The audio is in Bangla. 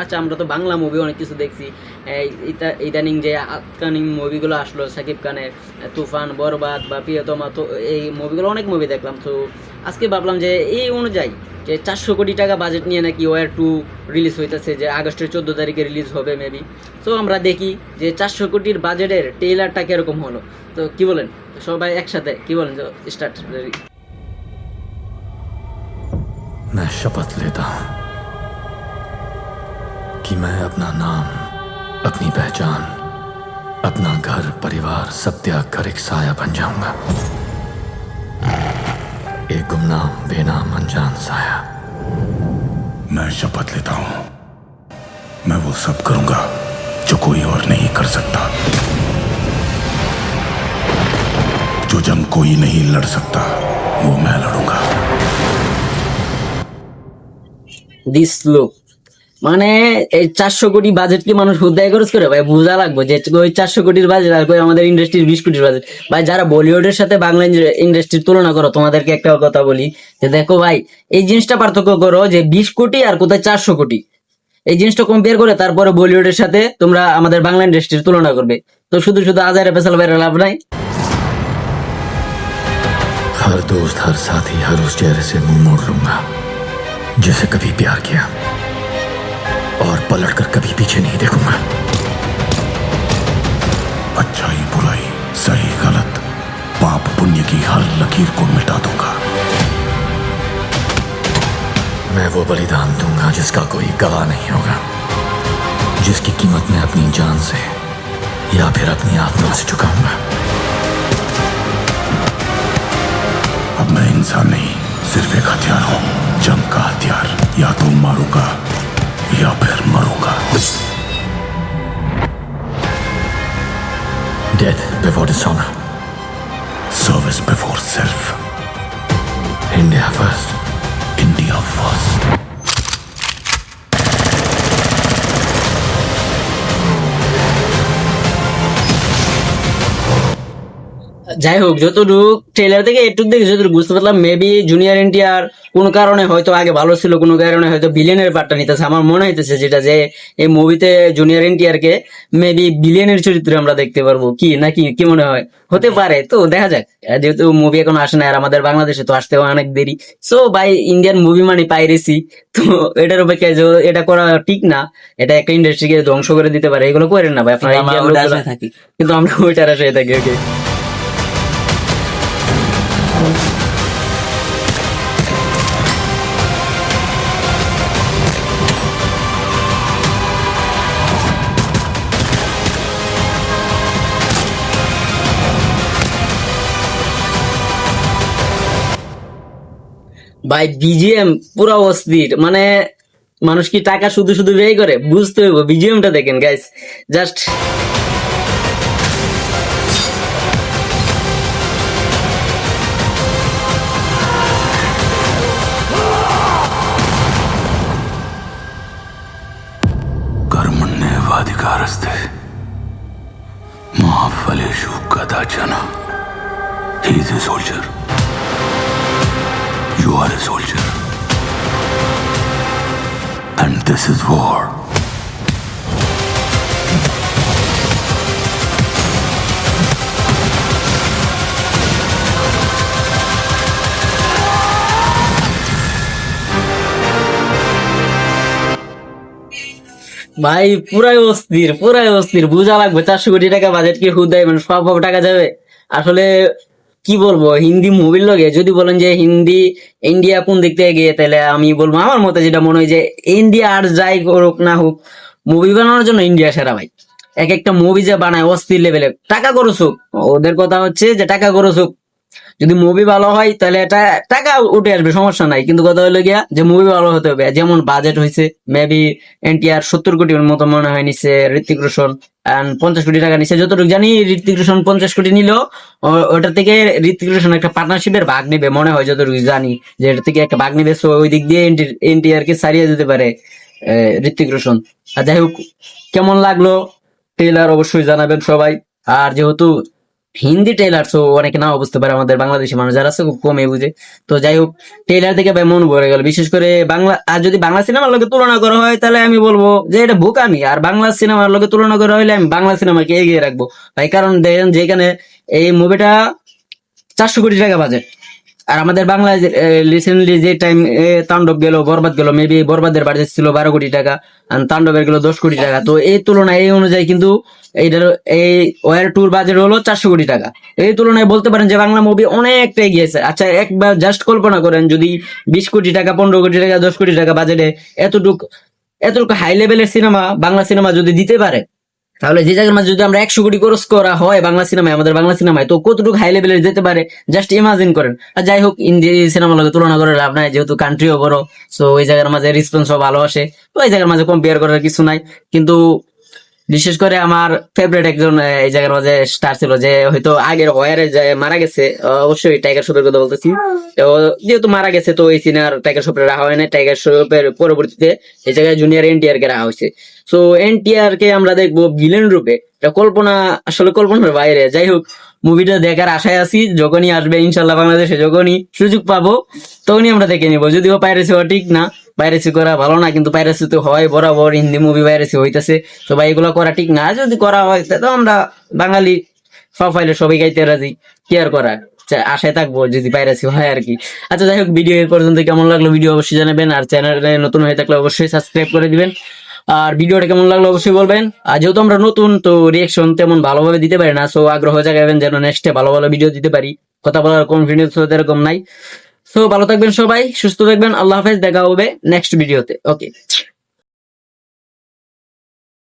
আচ্ছা আমরা তো বাংলা মুভি অনেক কিছু দেখছি। ইদানিং যে আপকামিং মুভিগুলো আসলো, সাকিব খানের, তুফান, বরবাদ বা প্রিয়তমা, তো এই মুভিগুলো অনেক মুভি দেখলাম। তো আজকে ভাবলাম যে এই অনুযায়ী যে চারশো কোটি টাকা বাজেট নিয়ে নাকি ওয়ার টু রিলিজ হইতেছে, যে আগস্টের চোদ্দ তারিখে রিলিজ হবে মেবি তো আমরা দেখি যে চারশো কোটির বাজেটের টেইলারটা কীরকম হলো। তো কি বলেন? সবাই একসাথে, কি বলেন? স্টার্ট कि मैं अपना नाम अपनी पहचान अपना घर परिवार सब त्याग कर एक साया बन जाऊँगा। एक गुमनाम बेनाम अनजान साया। मैं शपथ लेता हूँ। मैं वो सब करूँगा जो कोई और नहीं कर सकता। जो जंग कोई नहीं लड़ सकता वो मैं लड़ूँगा। दिस लुक মানে এই চারশো কোটি বাজেট কি মানুষ হুদায় খরচ করে ভাই বোঝা লাগবে যে ওই চারশো কোটির বাজেট আর কই আমাদের ইন্ডাস্ট্রির বিশ কোটির বাজেট ভাই যারা বলিউডের সাথে বাংলা ইন্ডাস্ট্রির তুলনা করো তোমাদেরকে একটা কথা বলি যে দেখো ভাই এই জিনিসটা পার্থক্য করো যে বিশ কোটি আর কোথায় চারশো কোটি এই জিনিসটা কম্পেয়ার করে তারপরে বলিউডের সাথে তোমরা আমাদের বাংলা ইন্ডাস্ট্রির তুলনা করবে তো শুধু শুধু আজারে পেছাল বাইরে লাভ নাই हर दोस्त हर साथी हर उस चेहरे से मुंह मोड़ लूंगा जिसे कभी प्यार किया और पलट कर कभी पीछे नहीं देखूँगा। अच्छाई बुराई सही गलत पाप पुण्य की हर लकीर को मिटा दूँगा। मैं वो बलिदान दूँगा जिसका कोई गवाह नहीं होगा जिसकी कीमत मैं अपनी जान से या फिर अपनी आत्मा से चुकाऊँगा। अब मैं इंसान नहीं सिर्फ़ एक हथियार हूँ जंग का हथियार या तो मारूँगा। या फिर मरूंगा death before dishonour service before self India first India first যাই হোক যতটুকু ট্রেলার থেকে একটু দেখে যতটুকু বুঝতে পারলাম মেবি জুনিয়র এনটিআর কোন কারণে হয়তো আগে ভালো ছিল কোনো কারণে হয়তো বিলিয়নের পার্টটা নিতেছে। আমার মনে হইতেছে যেটা যে এই মুভিতে জুনিয়র এনটিআর কে মেবি বিলিয়নের চরিত্রে আমরা দেখতে পারব। কি নাকি কি মনে হয়? হতে পারে তো দেখা যাক। যেহেতু মুভি এখন আসে না আর আমাদের বাংলাদেশে তো আসতে অনেক দেরি। সো বাই ইন্ডিয়ান মুভি মানে পাইরেসি তো এটার অপেক্ষায় যে এটা করা ঠিক না এটা একটা ইন্ডাস্ট্রিকে ধ্বংস করে দিতে পারে। এগুলো করেন না ভাই আপনারা। কিন্তু আমরা ওইটার আশায় থাকি ওকে ভাই বিজিএম পুরো অস্থির মানে মানুষ কি টাকা শুধু শুধু ব্যয় করে বুঝতে হইব বিজিএমটা দেখেন গাইস জাস্ট कर्मण्येवाधिकारस्ते मा फलेषु कदाचन He is a soldier. You are a soldier. And this is war. ভাই, পুরাই অস্থির পুরাই অস্থির বুঝা লাগবে, চারশো কোটি টাকা বাজেট কি হুদায় মানে সব টাকা যাবে আসলে কি বলব? হিন্দি মুভির লগে যদি বলেন যে হিন্দি ইন্ডিয়া কোন দিক থেকে গিয়ে, তাহলে আমি বলব আমার মতে যেটা মনে হয় যে ইন্ডিয়া আর যাই করুক না হোক মুভি বানানোর জন্য ইন্ডিয়া সেরা ভাই। এক একটা মুভি যে বানায় অস্থির লেভেলে টাকা খরচ হোক। ওদের কথা হচ্ছে যে টাকা খরচ হোক। যদি মুভি ভালো হয়, তাহলে এটা টাকা উঠে আসবে, সমস্যা নাই। কিন্তু কথা হলো গিয়া, যে মুভি ভালো হতে হবে, যেমন বাজেট হয়েছে মেবি এনটিআর সত্তর কোটির মতো মনে হয় নিছে ঋতিক রোশন পঞ্চাশ কোটি টাকা নিছে। যতটুকু জানি ঋতিক রোশন পঞ্চাশ কোটি নিল ওটা থেকে ঋতিক রোশন একটা পার্টনারশিপের ভাগ নেবে, মনে হয় যতটুকু জানি, যে এটা থেকে একটা ভাগ নেবে। সো ওই দিক দিয়ে এনটিআর কে সারিয়ে যেতে পারে ঋতিক রোশন। আর যাই হোক, কেমন লাগল? ট্রেলার অবশ্যই জানাবেন সবাই। আর যেহেতু হিন্দি ট্রেলার তো অনেকে নাও বুঝতে পারে আমাদের বাংলাদেশি মানুষ যারা আছে, খুব কমে বুঝে। তো যাই হোক ট্রেলার দেখে ভাই মন ভরে গেল। বিশেষ করে বাংলা, আর যদি বাংলা সিনেমার লোকে তুলনা করা হয়, তাহলে আমি বলব যে এটা বোকামি। আর বাংলা সিনেমার লোকে তুলনা করা হলে আমি বাংলা সিনেমাকে এগিয়ে রাখব। ভাই, কারণ দেখেন যেখানে এই মুভিটা চারশো কোটি টাকা বাজেট আর আমাদের বাংলায় রিসেন্টলি যে টাইম তাণ্ডব গেল, বরবাদ গেল মেবি বরবাদের বাজেট ছিল বারো কোটি টাকা আর তাণ্ডবের গেল দশ কোটি টাকা। তো এই তুলনায়, এই অনুযায়ী কিন্তু এইটার, এই ওয়ার টুর বাজেট হলো চারশো কোটি টাকা। এই তুলনায় বলতে পারেন যে বাংলা মুভি অনেকটা এগিয়েছে আচ্ছা একবার জাস্ট কল্পনা করেন, যদি বিশ কোটি টাকা, পনেরো কোটি টাকা, দশ কোটি টাকা বাজেটে এতটুক, এতটুকু হাই লেভেলের সিনেমা বাংলা সিনেমা যদি দিতে পারে তাহলে যে জায়গার মাঝে যদি আমরা একশো কোটি খরচ করা হয় বাংলা সিনেমায়, আমাদের বাংলা সিনেমায়, তো কতটুকু হাই লেভেলের যেতে পারে? জাস্ট ইমাজিন করেন। আর যাই হোক ইন্ডিয়া সিনেমার লগে তুলনা করে লাভ নাই, যেহেতু কান্ট্রিও বড় সো ওই জায়গার মাঝে রেসপন্সও ভালো আসে। তো ওই জায়গার মাঝে কম্পেয়ার করার কিছু নাই। কিন্তু বিশেষ করে আমার ফেভারিট একজন এই জায়গার মাঝে স্টার ছিল যে হয়তো আগের ওয়ারে মারা গেছে অবশ্যই টাইগার শপের কথা বলতেছি। তো যেহেতু মারা গেছে, তো এই সিনে আর টাইগার শপের রাখা হয় না টাইগার শপের পরবর্তীতে এই জায়গায় জুনিয়র এনটিআর কে রাখা হয়েছে। সো এনটিআর কে আমরা দেখব ভিলেন রূপে। কল্পনা, আসলে কল্পনার বাইরে। যাই হোক মুভিটা দেখার আশায় আছি, যখনই আসবে ইনশাল্লাহ বাংলাদেশে, যখনই সুযোগ পাবো, তখনই আমরা দেখে নিবো। যদিও পাইরেসি ঠিক না পাইরেসি করা ভালো না, কিন্তু পাইরেসি তো হয় বরাবর, হিন্দি মুভি পাইরেসি হইতেছে। তো সবাই এগুলো করা ঠিক না। যদি করা হয়, তো আমরা বাঙালি ফাইলে সবাই গাইতে রাজি। কেয়ার করার? চা- আশায় থাকব যদি পাইরেসি হয় আর কি। আচ্ছা যাই হোক ভিডিও এর পর্যন্ত। কেমন লাগল ভিডিও অবশ্যই জানাবেন। আর চ্যানেলে নতুন হয়ে থাকলে অবশ্যই সাবস্ক্রাইব করে দিবেন। আর ভিডিওটা কেমন লাগল অবশ্যই বলবেন। আর যেহেতু আমরা নতুন, তো রিয়েকশন তেমন ভালোভাবে দিতে পারি না। সো আগ্রহ জাগাবেন যেন নেক্সটে ভালো ভালো ভিডিও দিতে পারি। কথা বলার কনফিডেন্স এরকম নাই। সো ভালো থাকবেন সবাই সুস্থ থাকবেন আল্লাহ হাফেজ দেখা হবে নেক্সট ভিডিওতে ওকে